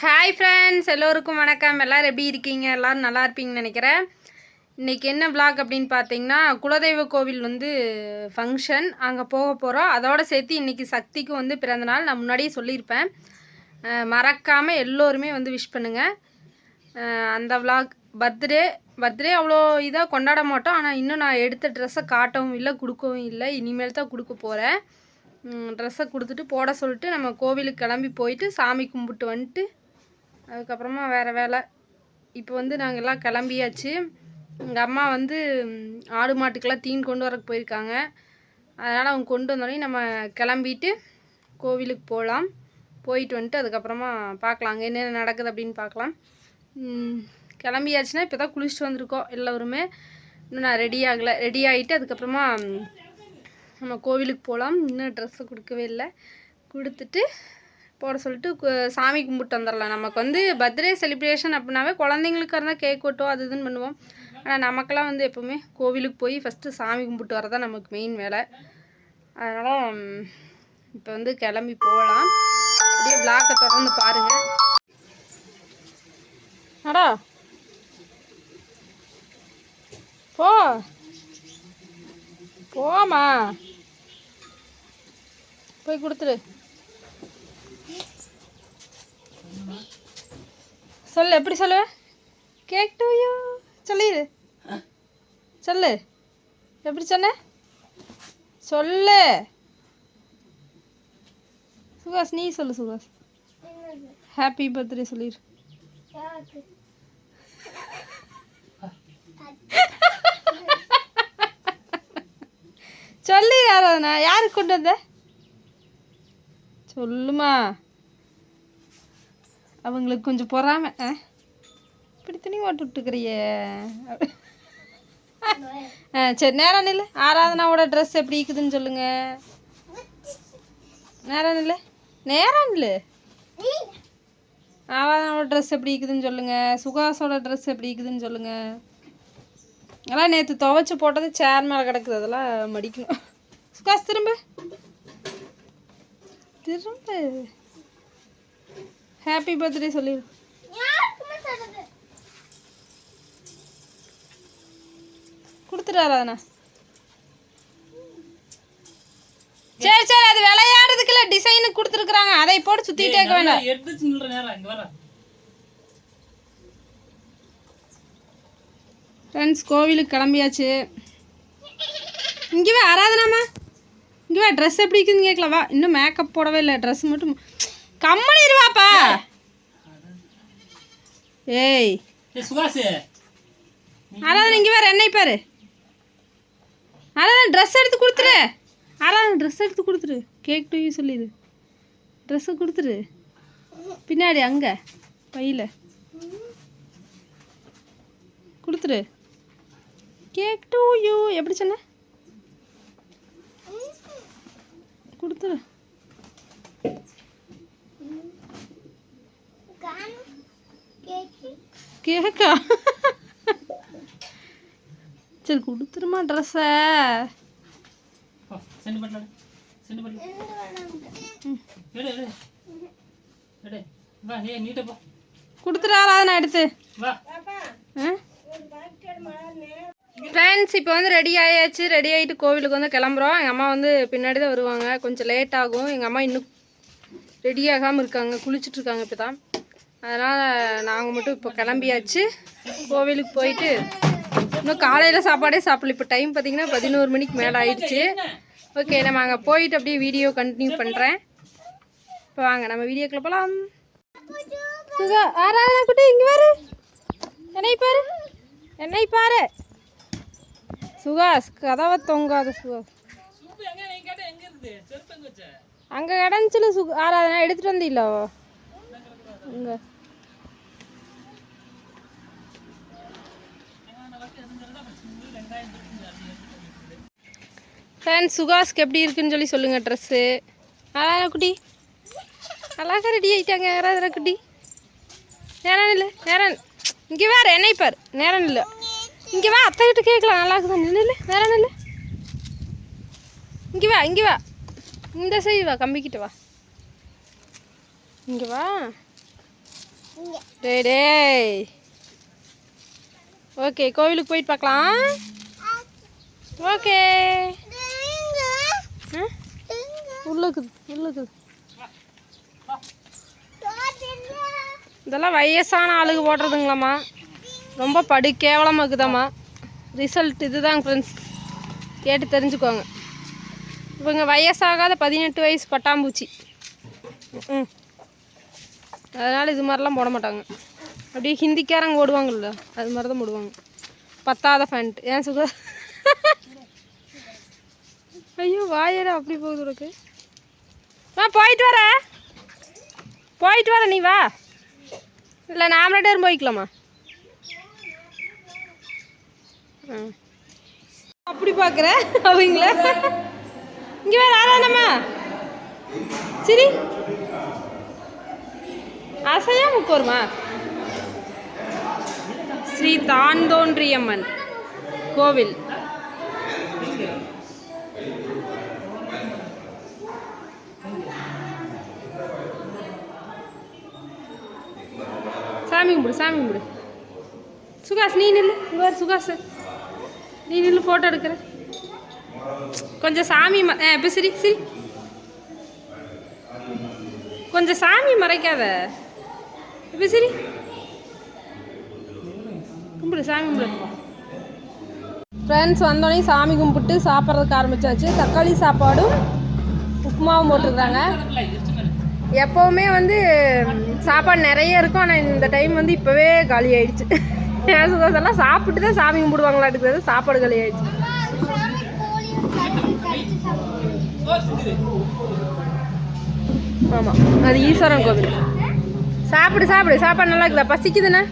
Hi friends எல்லோருக்கும் வணக்கம். எல்லோரும் எப்படி இருக்கீங்க? எல்லோரும் நல்லா இருப்பீங்கன்னு நினைக்கிறேன். இன்றைக்கி என்ன விளாக் அப்படின்னு பார்த்தீங்கன்னா குலதெய்வ கோவில் வந்து ஃபங்க்ஷன் அங்கே போக போகிறோம் அதோட சேர்த்து இன்றைக்கி சக்திக்கும் வந்து பிறந்தநாள் நான் முன்னாடியே சொல்லியிருப்பேன். மறக்காமல் எல்லோருமே வந்து விஷ் பண்ணுங்கள் அந்த விளாக் பர்த்டே பர்த்டே அவ்வளோ இதாக கொண்டாட மாட்டோம். ஆனால் இன்னும் நான் எடுத்த ட்ரெஸ்ஸை காட்டவும் இல்லை கொடுக்கவும் இல்லை. இனிமேல் தான் கொடுக்க போகிறேன் ட்ரெஸ்ஸை கொடுத்துட்டு போட சொல்லிட்டு நம்ம கோவிலுக்கு கிளம்பி போயிட்டு சாமி கும்பிட்டு வந்துட்டு அதுக்கப்புறமா வேறு வேலை. இப்போ வந்து நாங்கள் எல்லாம் கிளம்பியாச்சு. எங்கள் அம்மா வந்து ஆடு மாட்டுக்கெல்லாம் தீன் கொண்டு வரக்கு போயிருக்காங்க. அதனால் அவங்க கொண்டு வந்தோடனே நம்ம கிளம்பிட்டு கோவிலுக்கு போகலாம். போயிட்டு வந்துட்டு அதுக்கப்புறமா பார்க்கலாம். அங்கே என்னென்ன நடக்குது அப்படின்னு பார்க்கலாம். கிளம்பியாச்சுன்னா இப்போ தான் குளிச்சுட்டு வந்திருக்கோம் எல்லோருமே. இன்னும் நான் ரெடி ஆகலை. ரெடி ஆகிட்டு அதுக்கப்புறமா நம்ம கோவிலுக்கு போகலாம். இன்னும் ட்ரெஸ்ஸு கொடுக்கவே இல்லை. கொடுத்துட்டு போட சொல்லிட்டு சாமி கும்பிட்டு வந்துடலாம் நமக்கு வந்து பர்த்டே செலிப்ரேஷன் அப்படின்னாவே குழந்தைங்களுக்கு இருந்தால் கேக் வெட்டோம் அது இதுன்னு பண்ணுவோம். ஆனால் நமக்கெல்லாம் வந்து எப்போவுமே கோவிலுக்கு போய் ஃபஸ்ட்டு சாமி கும்பிட்டு வரதான் நமக்கு மெயின் வேலை. அதனால் இப்போ வந்து கிளம்பி போகலாம். அப்படியே பிளாக்கை தொடர்ந்து பாருங்கள் அடா போ. போமா போய் கொடுத்துரு. சொல்லு எப்படி சொல்லுவ? கேக் டு யூ சொல்லிடு சொல்லு. எப்படி சொன்ன? சொல்லு. சுகாஸ் நீ சொல்லு சுகாஸ் ஹாப்பி பர்த்டே சொல்லிடு சொல்லு யாராவதுண்ணா யாருக்கு கொண்டு வந்த? சொல்லுமா. அவங்களுக்கு கொஞ்சம் பொறாம ஆ? இப்படி துணி ஓட்டு விட்டுக்கிறியே. ஆ சரி நேரம் நில்லு. ஆராதனாவோட ட்ரெஸ் எப்படி இருக்குதுன்னு சொல்லுங்க. நேரம் நில்லு. நேரம் நில்லு. ஆராதனாவோட ட்ரெஸ் எப்படி இருக்குதுன்னு சொல்லுங்க. சுகாசோட ட்ரெஸ் எப்படி இருக்குதுன்னு சொல்லுங்க. அதெல்லாம் நேற்று துவைச்சு போட்டது சேர் மேலே கிடக்குது. அதெல்லாம் மடிக்கணும். சுகாஸ் திரும்ப. திரும்ப. ஹாப்பி பர்த்டே சொல்லிடு கொடுத்துட்டாரா அதனா சரி சரி அது விளையாடுறதுக்குள்ள டிசைனுக்கு கொடுத்துருக்குறாங்க. அதை போட்டு சுற்றிட்டே இருக்க வேண்டாம். எடுத்து நில்ற நேரம் இங்க வர ஃப்ரெண்ட்ஸ் கோவிலுக்கு கிளம்பியாச்சு. இங்கே வா ஆராதனாமா. இங்கே வா ட்ரெஸ் எப்படி இருக்குதுன்னு கேட்கல வா இன்னும் மேக்கப் போடவே இல்லை. ட்ரெஸ் மட்டும் கம்மனி இருவாப்பா. ஏய். ஆராதனை இங்கே வேறு என்னை பாரு. ஆராதனை ட்ரெஸ் எடுத்து கொடுத்துரு. ஆராதனை ட்ரெஸ் எடுத்து கொடுத்துரு. கேக் டு யூ சொல்லிடு ட்ரெஸ்ஸை கொடுத்துரு. பின்னாடி அங்கே. பையில். கொடுத்துரு. கேக் டு யூ எப்படி சொன்ன? கொடுத்துரு. கேக்கா? சரி கொடுத்துருமா ட்ரெஸ்ஸை கொடுத்துட்டாரா எடுத்து. ஃப்ரெண்ட்ஸ் இப்போ வந்து ரெடி ஆயாச்சு. ரெடி ஆகிட்டு கோவிலுக்கு வந்து கிளம்புறோம். எங்கள் அம்மா வந்து பின்னாடி தான் வருவாங்க. கொஞ்சம் லேட் ஆகும். எங்கள் அம்மா இன்னும் ரெடி ஆகாமல் இருக்காங்க. குளிச்சுட்டு இருக்காங்க இப்போ தான் அதனால் நாங்கள் மட்டும் இப்போ கிளம்பியாச்சு. கோவிலுக்கு போயிட்டு இன்னும் காலையில் சாப்பாடே சாப்பிடல. இப்போ டைம் பார்த்தீங்கன்னா பதினோரு மணிக்கு மேலே ஆயிடுச்சு. ஓகே நம்ம அங்கே போயிட்டு அப்படியே வீடியோ கண்டினியூ பண்ணுறேன் இப்போ வாங்க நம்ம வீடியோக்குள்ள போகலாம் சுகா ஆராதனா குட்டி இங்கே பாரு. என்னை பாரு. என்னை பாரு. சுகாஸ் கதவை தொங்காத சுகாஸ் அங்கே கிடந்துச்சுல சுக. ஆராதனா எடுத்துகிட்டு வந்தீங்களா? இங்கே. ஃப்ரெண்ட்ஸ் சுகாஸ்க்கு எப்படி இருக்குன்னு சொல்லி சொல்லுங்கள் ட்ரெஸ்ஸு அழகா குட்டி? அழகாக ரெடி ஆகிட்டாங்க யாராவது குட்டி? நேரம் இல்லை நேரம். இங்கே வேறு என்னை பார். நேரம் இல்லை. இங்கே வா அத்தை கிட்ட கேட்கலாம். நல்லா இருக்குதான் இல்லை நேரம் இல்லை. இங்கே வா இங்கே வா. இந்த சைடு வா கம்பிக்கிட்ட வா. இங்கே வா. டேய் டேய். ஓகே கோவிலுக்கு போயிட்டு பார்க்கலாம். ஓகே. உள்ளுக்குது உள்ளுக்குது இதெல்லாம் வயசான ஆளுக்கு போடுறதுங்களாம்மா. ரொம்ப படு கேவலமாக இருக்குதாம்மா. ரிசல்ட் இதுதாங்க ஃப்ரெண்ட்ஸ் கேட்டு தெரிஞ்சுக்கோங்க. இவங்க வயசாகாத பதினெட்டு வயசு பட்டாம்பூச்சி. ம். அதனால் இது மாதிரிலாம் போட மாட்டாங்க. அப்படியே ஹிந்திக்காரங்க ஓடுவாங்கல்ல அது மாதிரி தான் போடுவாங்க. பத்தாத ஃபேண்ட் ஏன் சுக ஐயோ வாயரா அப்படி போகுது உனக்கு. ஆ போயிட்டு வர. போயிட்டு வர நீ வா. இல்லை நாம் ரெண்டு பேரும் போய்க்கலாமா? ஆ. அப்படி பார்க்குற அவங்கள. இங்கே வேறு ஆராதம்மா சரி. அசையா முக்கோருமா? ஸ்ரீ தான்தோன்றியம்மன் கோவில். சாமி கும்பிடு சாமி கும்பிடு. சுகாஸ் நீ நில்லு. இங்கே சுகாஸ் நீ நில்லு ஃபோட்டோ எடுக்கிற. கொஞ்சம் சாமி ம ஆ இப்போ சரி சரி. கொஞ்சம் சாமி மறைக்காத. இப்போ சரி. கும்பிடு சாமி கும்பிடு. ஃப்ரெண்ட்ஸ் வந்தோடனே சாமி கும்பிட்டு சாப்பிட்றதுக்கு ஆரம்பிச்சாச்சு. தக்காளி சாப்பாடும் உப்புமாவும் போட்டுருக்காங்க எப்போவுமே வந்து சாப்பாடு நிறைய இருக்கும் ஆனால் இந்த டைம் வந்து இப்போவே காலி ஆயிடுச்சு. எல்லாம் சாப்பிட்டு தான் சாமி கும்பிடுவாங்களாட்டுக்கு சாப்பாடு காலி ஆயிடுச்சு. ஆமாம் அது ஈஸ்வரன் கோவில். சாப்பிடு சாப்பிடு. சாப்பாடு நல்லா இருக்குதா பசிக்குதுண்ணே?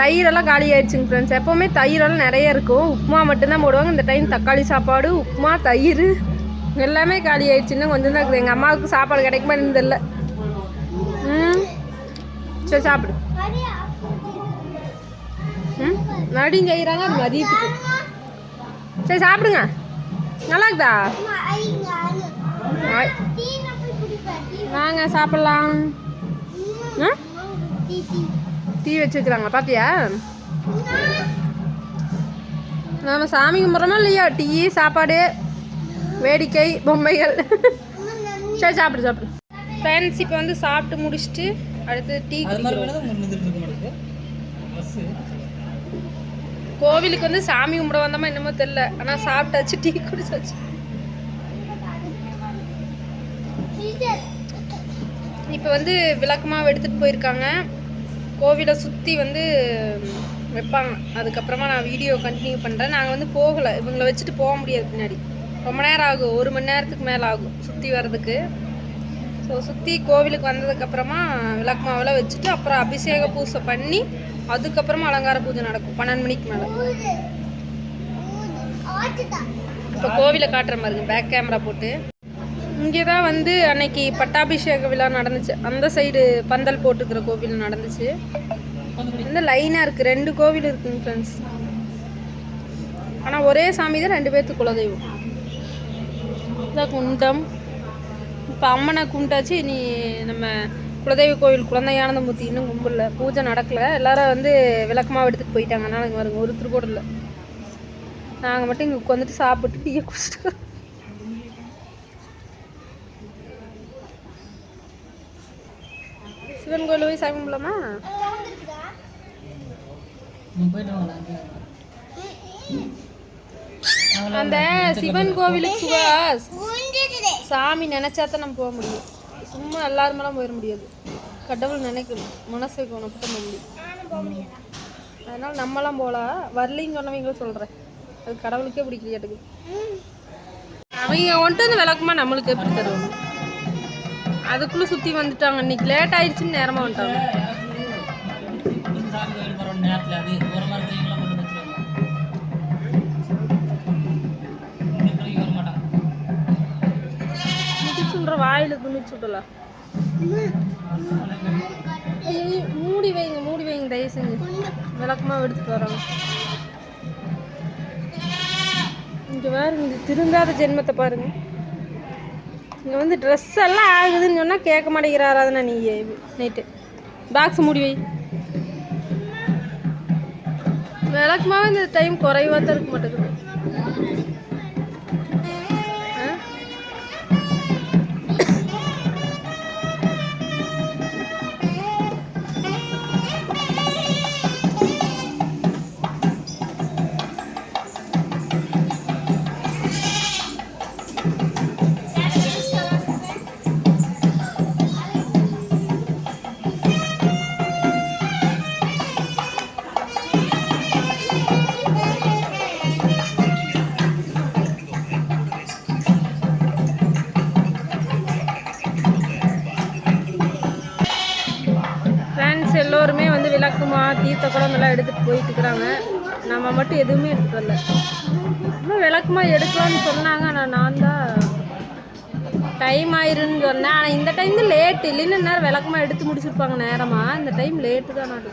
தயிரெல்லாம் காலி ஆயிடுச்சுங்க ஃப்ரெண்ட்ஸ் எப்போவுமே தயிரெல்லாம் நிறைய இருக்கும். உப்புமா மட்டும்தான் போடுவாங்க. இந்த டைம் தக்காளி சாப்பாடு உப்புமா தயிர் எல்லாமே காலி ஆயிடுச்சுன்னு கொஞ்சம் தான் இருக்குது. எங்கள் அம்மாவுக்கு சாப்பாடு கிடைக்குமா தெரியல. ம். சரி சாப்பிடு. ம்? மறுபடியும் செய்கிறாங்க அது மதியத்துக்கு. சரி சாப்பிடுங்க. நல்லா இருக்குதா. வாங்க சாப்பிட்லாம். டீ வச்சுருக்குறாங்க பாத்தியா? நாம சாமி கும்பிட்றோமா இல்லையா? டீ சாப்பாடு வேடிக்கை பொம்மைகள். சரி சாப்பிடு சாப்பிடு. ஃப்ரெண்ட்ஸ் இப்போ வந்து சாப்பிட்டு முடிச்சுட்டு அடுத்து டீ கோவிலுக்கு வந்து சாமி கும்பிட வந்தோமா என்னமோ தெரில ஆனால் சாப்பிட்டாச்சு டீ குடிச்சாச்சு. இப்போ வந்து விளக்கமாக எடுத்துகிட்டு போயிருக்காங்க. கோவிலை சுற்றி வந்து வைப்பாங்க. அதுக்கப்புறமா நான் வீடியோ கண்டினியூ பண்ணுறேன் நாங்கள் வந்து போகலை. இவங்களை வச்சுட்டு போக முடியாது பின்னாடி. ரொம்ப நேரம் ஆகும். ஒரு மணி நேரத்துக்கு மேலே ஆகும் சுற்றி வர்றதுக்கு. ஸோ சுற்றி கோவிலுக்கு வந்ததுக்கப்புறமா விளக்கமாவெல்லாம் வச்சுட்டு அப்புறம் அபிஷேக பூஜை பண்ணி அதுக்கப்புறமா அலங்கார பூஜை நடக்கும். பன்னெண்டு மணிக்கு மேலே. இப்போ கோவிலை காட்டுற மாதிரிங்க பேக் கேமரா போட்டு. இங்கே தான் வந்து அன்னைக்கு பட்டாபிஷேக விழா நடந்துச்சு. அந்த சைடு பந்தல் போட்டுக்கிற கோவில் நடந்துச்சு. வந்து லைனாக இருக்குது ரெண்டு கோவில் இருக்குங்க ஃப்ரெண்ட்ஸ் ஆனால் ஒரே சாமி தான் ரெண்டு பேர்த்து குலதெய்வம். இதான் குண்டம். இப்போ அம்மனை கும்பிட்டாச்சு. நீ நம்ம குலதெய்வ கோவில் குழந்தையானந்த மூர்த்தி இன்னும் கும்பிடல. பூஜை நடக்கல. எல்லாரும் வந்து விளக்கமாக எடுத்துகிட்டு போயிட்டாங்க. அதனால் இங்கே வருங்க ஒருத்தர் கூட இல்லை நாங்கள் மட்டும் இங்கே உட்காந்துட்டு சாப்பிட்டு டீயை குடிச்சிட்டு சிவன் கோயில் போய் சாமி கும்பிடலாமா? அந்த சிவன் கோவிலுக்கு சுகாஸ் சாமி நினைச்சா தான் நம்ம போக முடியும். சும்மா எல்லாருமெல்லாம் போயிட முடியாது. கடவுள் நினைக்கணும் மனசு வைக்கணும் அப்போ தான் முடியும். அதனால நம்மலாம் போகலாம் வரலின்னு சொன்னவங்களும் சொல்கிறேன் அது கடவுளுக்கே பிடிக்கலையாட்டுக்கு. அவங்க வந்துட்டு வந்து விளக்கமா? நம்மளுக்கு எப்படி தருவாங்க? அதுக்குள்ளே சுற்றி வந்துட்டாங்க. இன்னைக்கு லேட் ஆயிடுச்சுன்னு நேரமாக வந்துட்டாங்க. இந்த வாயில் துணிச்சு விடலாம் மூடி வைங்க மூடி வைங்க தயவு செஞ்சு. விளக்கமாக எடுத்துட்டு வரோங்க. இங்கே பாருங்க இந்த திருந்தாத ஜென்மத்தை பாருங்கள் இங்கே வந்து ட்ரெஸ் எல்லாம் ஆகுதுன்னு சொன்னால் கேட்க மாட்டேங்கிறாராதுண்ணா நீ நைட்டு பாக்ஸ் மூடி வை. விளக்குமாவே இந்த டைம் குறைவாக தான் இருக்க மாட்டேங்குது. விளக்குமா தீர்த்த குடம் எல்லாம் எடுத்துகிட்டு போயிட்டு இருக்கிறாங்க. நம்ம மட்டும் எதுவுமே எடுத்துட்டு வரல. இன்னும் விளக்குமா எடுக்கலாம்னு சொன்னாங்க. ஆனால் நான் தான் டைம் ஆயிருன்னு சொன்னேன். ஆனால் இந்த டைம் தான் லேட்டு இல்லைன்னு நேரம் விளக்குமா எடுத்து முடிச்சிருப்பாங்க நேரமாக இந்த டைம் லேட்டு தான் நான்